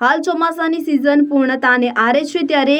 હાલ ચોમાસાની સિઝન પૂર્ણતાને આરે છે ત્યારે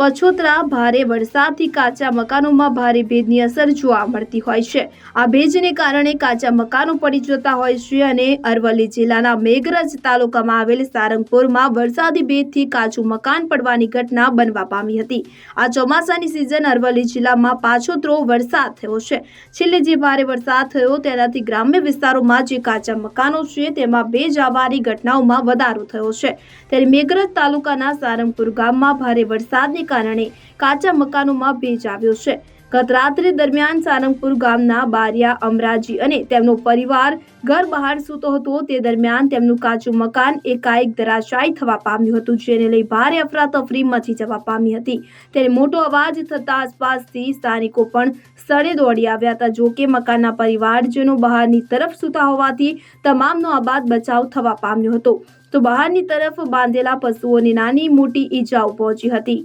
પછોતરા ભારે વરસાદથી કાચા મકાનોમાં ભારે ભેજની અસર જોવા મળતી હોય છે. આ ભેજને કારણે કાચા મકાનો પડી જતા હોય છે અને અરવલ્લી જિલ્લાના મેઘરજ તાલુકામાં આવેલ સારંગપુરમાં વરસાદી ભેજથી કાચું મકાન પડવાની ઘટના બનવા પામી હતી. આ ચોમાસાની સિઝન અરવલ્લી જિલ્લામાં પાછોતરો વરસાદ થયો છે. છેલ્લે જે ભારે વરસાદ થયો તેનાથી ગ્રામ્ય વિસ્તારોમાં જે કાચા મકાનો છે તેમાં ભેજ આવવાની ઘટનાઓમાં વધારો થયો છે. ત્યારે મેઘરજ તાલુકાના સારંગપુર ગામમાં ભારે વરસાદને કારણે કાચા મકાનોમાં ભેજ આવ્યો છે. ગત રાત્રે દરમિયાન સારંગપુર ગામના બારિયા, અમરાજી અને તેમનો પરિવાર ઘર બહાર સૂતો હતો. તે દરમિયાન તેમનું કાચું મકાન એકાએક ધરાશાયી થવા પામ્યું હતું, જેને લઈ ભારે અફરાતફરી મચી જવા પામી હતી. ત્યારે મોટો અવાજ થતા આસપાસથી સ્થાનિકો પણ સ્થળે દોડી આવ્યા હતા. જો કે મકાનના પરિવારજનો બહારની તરફ સૂતા હોવાથી તમામનો આબાદ બચાવ થવા પામ્યો હતો. તો બહારની તરફ બાંધેલા પશુઓને નાની મોટી ઈજાઓ પહોંચી હતી.